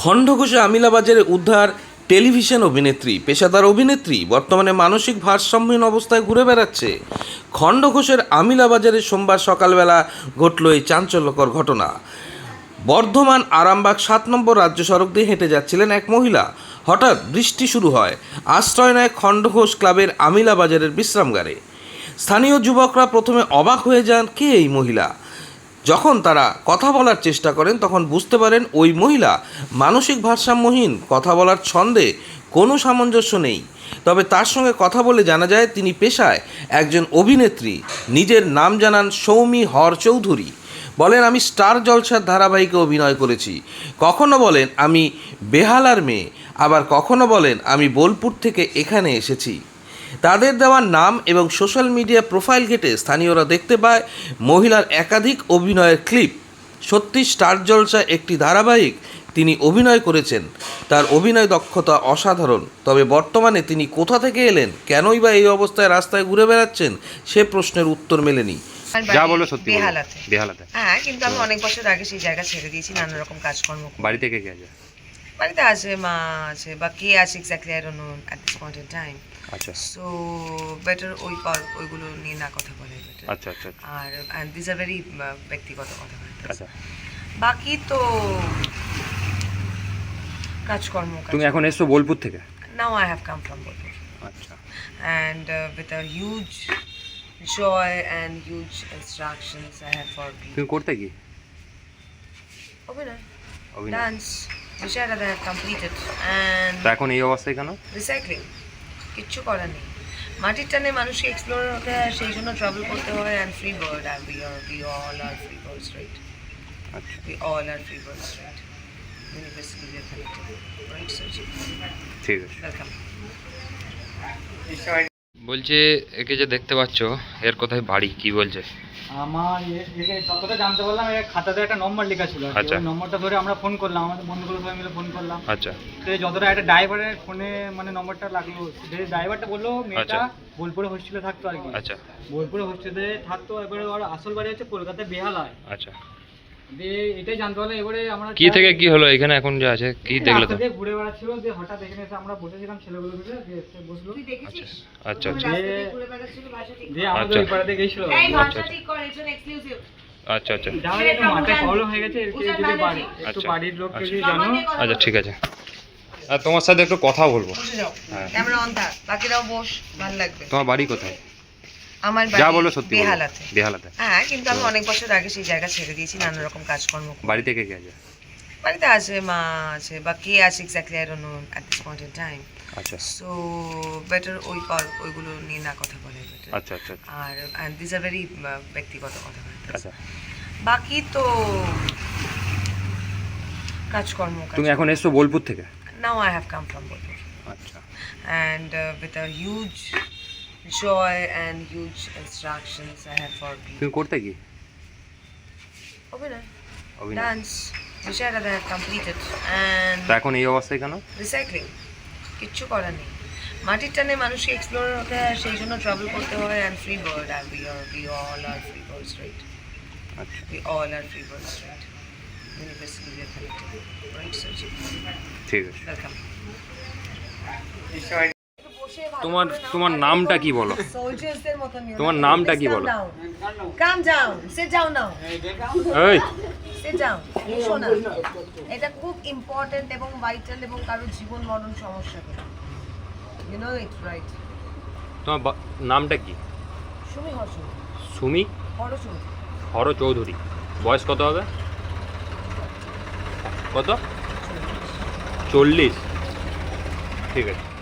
খণ্ডঘোষে আমিলাবাজারে উদ্ধার টেলিভিশন অভিনেত্রী, পেশাদার অভিনেত্রী, বর্তমানে মানসিক ভারসাম্যহীন অবস্থায় ঘুরে বেড়াচ্ছে। খণ্ডঘোষের আমিলাবাজারে সোমবার সকালবেলা ঘটল এই চাঞ্চল্যকর ঘটনা। বর্ধমান আরামবাগ সাত নম্বর রাজ্য সড়ক দিয়ে হেঁটে যাচ্ছিলেন এক মহিলা। হঠাৎ বৃষ্টি শুরু হয়। আশ্রয় নেয় খণ্ডঘোষ ক্লাবের আমিলাবাজারের বিশ্রামগারে। স্থানীয় যুবকরা প্রথমে অবাক হয়ে যান, কে এই মহিলা? যখন তারা কথা বলার চেষ্টা করেন, তখন বুঝতে পারেন ওই মহিলা মানসিক ভারসাম্যহীন, কথা বলার ছন্দে কোনো সামঞ্জস্য নেই। তবে তার সঙ্গে কথা বলে জানা যায়, তিনি পেশায় একজন অভিনেত্রী। নিজের নাম জানান সৌমি হর চৌধুরী। বলেন, আমি স্টার জলসার ধারাবাহিকে অভিনয় করেছি। কখনো বলেন, আমি বেহালার মেয়ে। আবার কখনো বলেন, আমি বোলপুর থেকে এখানে এসেছি। তাদের দেওয়া নাম এবং সোশ্যাল মিডিয়া প্রোফাইল ঘেটে স্থানীয়রা দেখতে পায় মহিলার একাধিক অভিনয়ের ক্লিপ। সত্যি স্টার জলসা একটি ধারাবাহিক তিনি অভিনয় করেছেন। তার অভিনয় দক্ষতা অসাধারণ। তবে বর্তমানে তিনি কোথা থেকে এলেন? কেনই বা এই অবস্থায় রাস্তায় ঘুরে বেড়াচ্ছেন? সে প্রশ্নের উত্তর মেলেনি। যা বলো সত্যি বেহালাতে। বেহালাতে। হ্যাঁ কিন্তু আমি অনেক বছর আগে সেই জায়গা ছেড়ে দিয়েছি নানা রকম কাজকর্ম বাড়ি থেকে কে আছে? বাড়িতে আছে মা আছে বা কে আছে exactly I don't know at this point in time আচ্ছা। সো বেটার ওই ওইগুলো নিয়ে না কথা বলে। আচ্ছা আচ্ছা আচ্ছা, আর অ্যান্ড দিস আর ভেরি ব্যক্তিগত কথা আচ্ছা। বাকি তো কাজকর্ম তুমি এখন এসছো বোলপুর থেকে? Now I have come from Bolpur. আচ্ছা। Uh, with a huge joy and huge instructions I had for people. তুমি করতে কি? Obinay, অভিনয়। Dance, বিষয়টা have completed and এখন এই অবস্থায় কেন? Recycling. কিচ্ছু করার নেই। মাটির টানে মানুষকে এক্সপ্লোর হতে হয় সেই জন্য ট্রাভেল করতে হয় and free bird are we are we all are free birds right be we all are free birds right university right সর্জি ঠিক আছে। ওয়েলকাম বলছে একে যে দেখতে পাচ্ছ এর কোথায় বাড়ি? কি বলছে? আমার এ- একে যতটা জানতে পারলাম এর খাতাতে একটা নম্বর লেখা ছিল আচ্ছা। নম্বরটা ধরে আমরা ফোন করলাম আমাদের বন্ধুগুলো সবাই মিলে ফোন করলাম। আচ্ছা। তো যতটা একটা ড্রাইভারের ফোনে মানে নম্বরটা লাগল যে ড্রাইভারটা বলল মেয়েটা আচ্ছা। বোলপুরে হোস্টেলে থাকতো আর কি। আচ্ছা। বোলপুরে হোস্টেলে থাকতো এবারে ওর আসল বাড়ি হচ্ছে কলকাতায় বেহালায়। আচ্ছা। দিয়ে এটাই জানতে পারলাম এবারে আমরা কি থেকে কি হলো এখানে এখন যা আছে? কি দেখলে তো? ঘুরে বেড়াচ্ছিল যে হঠাৎ এখানে এসে আমরা বসেছিলাম ছেলেগুলো মিলে দিয়ে এসে বসল। আচ্ছা আচ্ছা। আচ্ছা দিয়ে দিয়ে আমাদের আচ্ছা। ওই পাড়াতে গেছিল আচ্ছা আচ্ছা। আচ্ছা মাথায় প্রবলেম হয়ে গেছে যদি বাড়ি একটু। বাড়ির। যদি জানো। আচ্ছা ঠিক আছে। আর তোমার সাথে একটু কথা বলব। বসে যাও। হ্যাঁ। ক্যামেরা অন থাক বাকিরাও বস ভালো লাগবে। তোমার বাড়ি কোথায়? আমার যা বাড়ি বলো সত্যি বেহালাতে। বেহালাতে। হ্যাঁ কিন্তু আমি অনেক বছর আগে সেই জায়গা ছেড়ে দিয়েছি নানা রকম কাজকর্ম করে। বাড়ি থেকে কে আছে? বাড়িতে আছে মা আছে বা কে আছে exactly I don't know at this point in time আচ্ছা। সো বেটার ওই ওইগুলো নিয়ে না কথা বলে। আচ্ছা আচ্ছা আচ্ছা, আর অ্যান্ড দিস আর ভেরি ব্যক্তিগত কথা আচ্ছা। বাকি তো কাজকর্ম তুমি এখন এসছো বোলপুর থেকে? Now I have come from Bolpur. আচ্ছা। Uh, with a huge joy and huge instructions I had for people. তুমি করতে কি? Obinay, অভিনয় dance, বিষয়টা I have completed and তা এখন এই অবস্থায় কেন? recycling. কিচ্ছু করার নেই। মাটির টানে মানুষকে এক্সপ্লোর হতে হয় সেই জন্য ট্রাভেল করতে হয় and free bird are we are we all are free birds right we all are free birds right university right ঠিক আছে। ওয়েলকাম তোমার তোমার নামটা কি বলো? তোমার নামটা কি বলো? Come down sit down now এই। সিট ডাউন শোনা। এটা খুব ইম্পর্টেন্ট এবং ভাইটাল এবং কারও জীবন মরণ সমস্যা ইউ নো ইট রাইট তোমার নামটা কি? সুমি হর্ষ সুমি? হরচুর হর চৌধুরী। বয়স কত হবে? কত? চল্লিশ। ঠিক আছে।